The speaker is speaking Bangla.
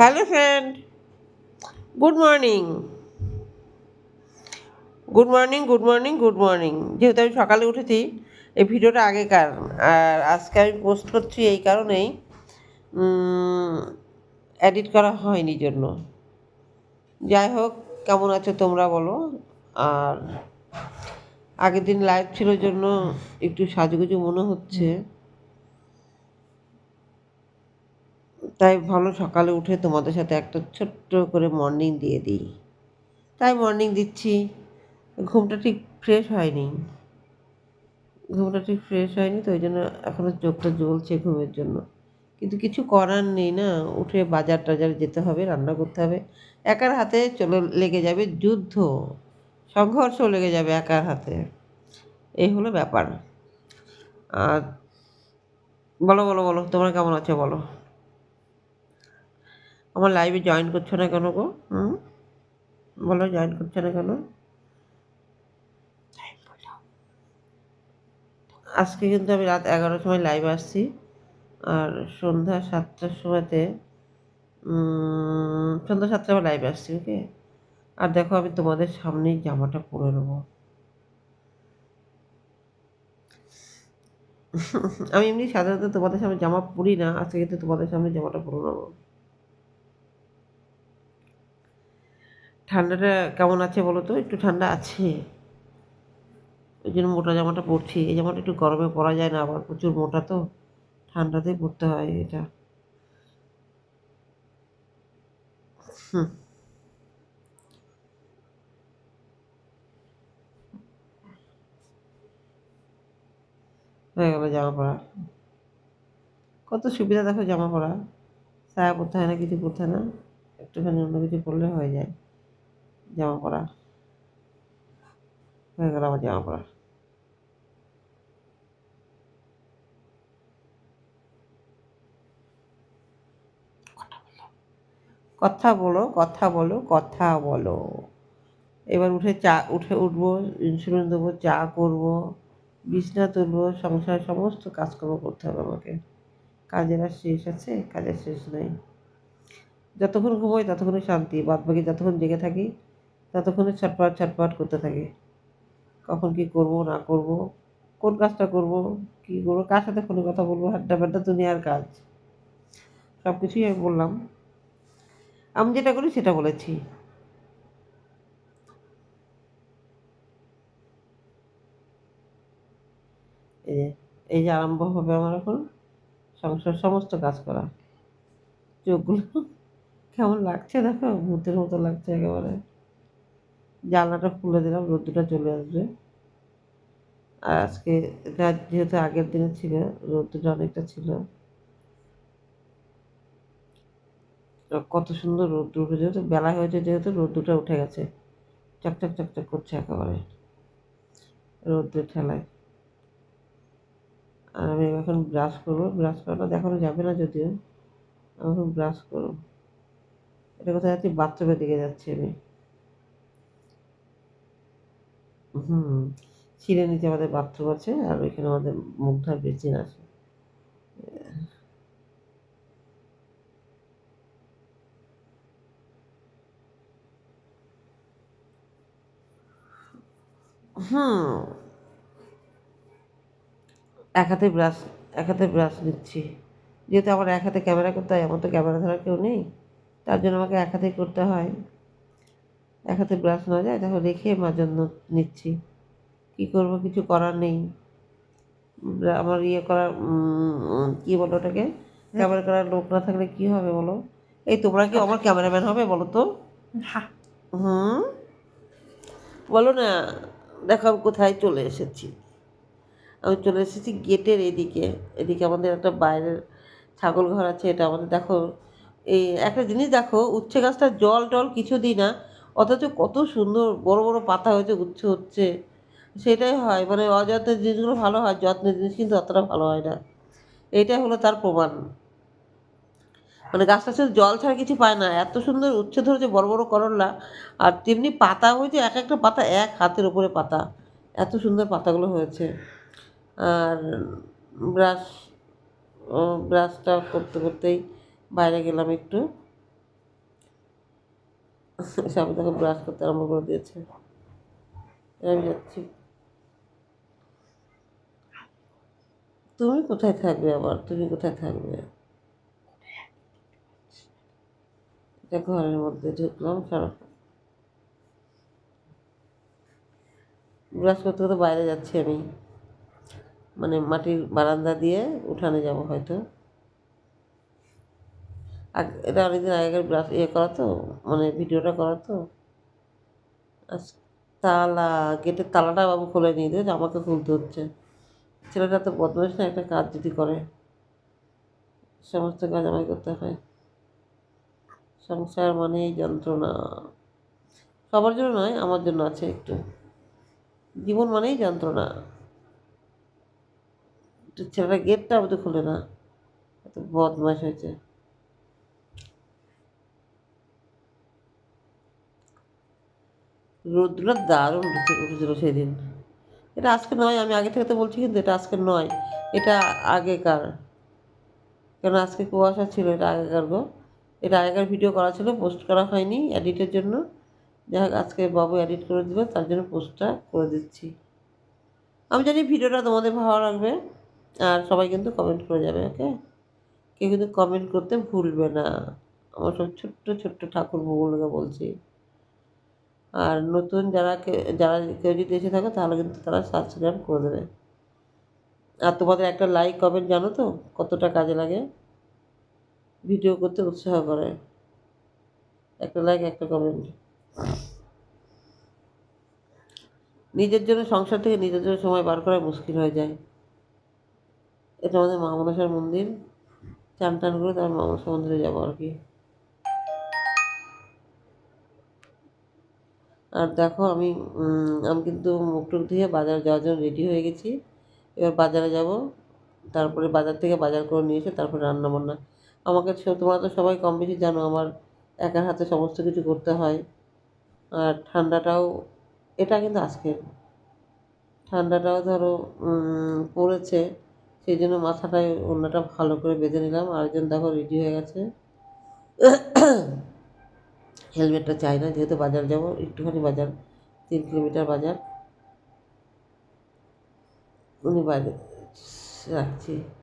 Hello friend good morning good morning good morning good morning যেহেতু আমি সকালে উঠেছি, এই ভিডিওটা আগেকার। আর আজকে আমি পোস্ট করছি এই কারণেই এডিট করা হয়নি জন্য। যাই হোক, কেমন আছো তোমরা বলো? আর আগের দিন লাইভ ছিল জন্য একটু সাজুগুজু মনে হচ্ছে। তাই ভালো সকালে উঠে তোমাদের সাথে একটা ছোট্ট করে মর্নিং দিয়ে দিই। তাই মর্নিং দিচ্ছি। ঘুমটা ঠিক ফ্রেশ হয়নি। ঘুমটা ঠিক ফ্রেশ হয়নি, তো ওই জন্য এখনও চোখটা জ্বলছে ঘুমের জন্য। কিন্তু কিছু করার নেই না, উঠে বাজার টাজার যেতে হবে, রান্না করতে হবে। একার হাতে চলে লেগে যাবে যুদ্ধ। সংঘর্ষ লেগে যাবে একার হাতে। এই হলো ব্যাপার। আর বলো বলো বলো, তোমরা কেমন আছো বলো? আমার লাইভে জয়েন করছ না কেন গো? হুম? বলো জয়েন করছ না কেন? আজকে কিন্তু আমি রাত এগারোটার সময় লাইভ আসছি। আর সন্ধ্যা সাতটার সময়তে সন্ধ্যা সাতটার সময় লাইভ আসছি ওকে আর দেখো আমি তোমাদের সামনেই জামাটা পরে নেব। আমি এমনি সাধারণত তোমাদের সামনে জামা পরি না আজকে কিন্তু তোমাদের সামনে জামাটা পরে নেব। ঠান্ডাটা কেমন আছে বলো তো? একটু ঠান্ডা আছে। ওই জন্য মোটা জামাটা পরছি। এই জামাটা একটু গরমে পরা যায় না, আবার প্রচুর মোটা তো। ঠান্ডাতেই পরতে হয় এটা। হুম। হয়ে গেল জামা পরা। কত সুবিধা দেখো জামা পরা। সায়া পরতে হয় না, কিছু পরতে না। একটুখানি অন্য কিছু পরলে হয়ে যায়। জামা পরা। হয়ে গেল আমার জামা পরা। কথা বলো। কথা বলো কথা বলো এবার উঠে চা, উঠে উঠবো ইনসুলিন দেবো, চা করব, বিছনা তুলবো, সংসার সমস্ত কাজকর্ম করতে হবে আমাকে। কাজের আর শেষ আছে, কাজের শেষ নেই। যতক্ষণ ঘুমোই ততক্ষণই শান্তি বাদ বাকি যতক্ষণ জেগে থাকি ততক্ষণে ছটপট ছটপট করতে থাকে। কখন কি করব, না করব, কোন কাজটা করব, কি করব, কার সাথে ফোনে কথা বলব, হাড্ডা ফাড্ডা দুনিয়ার কাজ। সব কিছুই আমি বললাম। আমি যেটা করি সেটা বলেছি। এই যে এই যে আরম্ভ হবে আমার এখন সংসার সমস্ত কাজ করা। চোখগুলো কেমন লাগছে দেখো? ভূতের মতো লাগছে একেবারে। জানলাটা খুলে দিলাম রোদ্দুটা চলে আসবে। আর আজকে এটা যেহেতু আগের দিনে ছিল রোদ্দুটা অনেকটা ছিল। কত সুন্দর রোদ্দুর উঠে, যেহেতু বেলা হয়েছে, যেহেতু রোদ্দুটা উঠে গেছে। চকচক চকচক করছে একেবারে রোদ্দুর ঠেলায়। আর আমি এখন ব্রাশ করব। ব্রাশ করাটা দেখানো যাবে না যদিও। আমি এখন ব্রাশ করব। এটা কোথায় যাচ্ছি? বাথরুমের দিকে যাচ্ছি আমি। হুম সিঁড়ে নিচে আমাদের বাথরুম আছে আর ওইখানে আমাদের মুখ ধোয়ার বেসিন আছে। হুম, এক হাতে ব্রাশ এক হাতে ব্রাশ নিচ্ছি। যেহেতু আমার এক হাতে ক্যামেরা করতে হয় আমার তো ক্যামেরা ধরার কেউ নেই, তার জন্য আমাকে এক করতে হয়। এক হাতে ব্রাশ না যায় দেখো রেখে মাজন নিচ্ছি। কী করব কিছু করার নেই। আমার ইয়ে করার কী বলো ওটাকে? ক্যামেরা করার লোক না থাকলে কী হবে বলো? এই তোমরা কি আমার ক্যামেরাম্যান হবে বলো তো? হুম? বলো না দেখো আমি কোথায় চলে এসেছি। আমি চলে এসেছি গেটের এদিকে। এদিকে আমাদের একটা বাইরের ছাগল ঘর আছে এটা আমাদের দেখো। এই একটা জিনিস দেখো উচ্ছে গাছটা জল টল কিছু দিই না। অথচ কত সুন্দর বড় বড় পাতা হয়েছে উচ্ছে হচ্ছে। সেটাই হয় মানে অযত্নের জিনিসগুলো ভালো হয়, যত্নের জিনিস কিন্তু অতটা ভালো হয় না। এইটাই হলো তার প্রমাণ। মানে গাছটা শুধু জল ছাড়া কিছু পায় না, এত সুন্দর উচ্ছে ধরেছে বড় বড় করল্লা আর তেমনি পাতা হয়েছে এক একটা পাতা এক হাতের উপরে পাতা, এত সুন্দর পাতাগুলো হয়েছে। আর ব্রাশ ব্রাশটা করতে করতেই বাইরে গেলাম একটু। স্বামী তাকে ব্রাশ করতে আরম্ভ করে দিয়েছে। আমি যাচ্ছি। তুমি কোথায় থাকবে আবার? তুমি কোথায় থাকবে? ঘরের মধ্যে ঢুকলাম, সারা ব্রাশ করতে করতে বাইরে যাচ্ছি আমি। মানে মাটির বারান্দা দিয়ে উঠানে যাব হয়তো। আর এটা অনেকদিন আগেকার ব্রাশ ইয়ে করা তো মানে ভিডিওটা করা তো। তালা, গেটের তালাটা বাবু খুলে নিয়ে দিয়েছে, আমাকে খুলতে হচ্ছে। ছেলেটা তো বদমাইশ না, একটা কাজ যদি করে। সমস্ত কাজ আমাকে করতে হয়। সংসার মানেই যন্ত্রণা। সবার জন্য নয়, আমার জন্য আছে একটু। জীবন মানেই যন্ত্রণা। ছেলেটা গেটটা অবধি খুলে না। এত বদমাস হয়েছে। রোদ্রটা দারুণ উঠেছে উঠেছিল সেদিন। এটা আজকে নয়, আমি আগে থেকে তো বলছি কিন্তু এটা আজকে নয়। এটা আগেকার। কেন আজকে কুয়াশা ছিল, এটা আগেকার গো। এটা আগেকার ভিডিও করা ছিল পোস্ট করা হয়নি এডিটের জন্য। যাই হোক, আজকে বাবু এডিট করে দেবে, তার জন্য পোস্টটা করে দিচ্ছি। আমি জানি ভিডিওটা তোমাদের ভালো লাগবে, আর সবাই কিন্তু কমেন্ট করে যাবে ওকে কেউ কিন্তু কমেন্ট করতে ভুলবে না। আমার সব ছোট্ট ছোট্ট ঠাকুর বউগুলোকে বলছি। আর নতুন যারা যারা কেউ যদি এসে থাকো, তাহলে কিন্তু তারা সাবস্ক্রাইব করে দেবে। আর তোমাদের একটা লাইক কমেন্ট জানো তো? কতটা কাজে লাগে? ভিডিও করতে উৎসাহ করে। একটা লাইক একটা কমেন্ট নিজের জন্য সংসার থেকে নিজের জন্য সময় বার করা মুশকিল হয়ে যায়। এটা আমাদের মা মনসার মন্দির। চান টান করে তার মা মনসা মন্দিরে যাব আর কি। আর দেখো আমি আমি কিন্তু মুখ টুক ধুয়ে বাজারে যাওয়ার জন্য রেডি হয়ে গেছি। এবার বাজারে যাব, তারপরে বাজার থেকে বাজার করে নিয়ে এসে তারপরে রান্না বান্না আমাকে তোমরা তো সবাই কম বেশি জানো আমার একার হাতে সমস্ত কিছু করতে হয়। আর ঠান্ডাটাও, এটা কিন্তু আজকের। ঠান্ডাটাও ধরো পড়েছে, সেই জন্য মাথাটায় অন্যটা ভালো করে বেঁধে নিলাম। আরেকজন দেখো রেডি হয়ে গেছে। হেলমেটটা চাই না যেহেতু বাজার যাব একটুখানি বাজার তিন কিলোমিটার বাজার। উনি বাইরে রাখছি।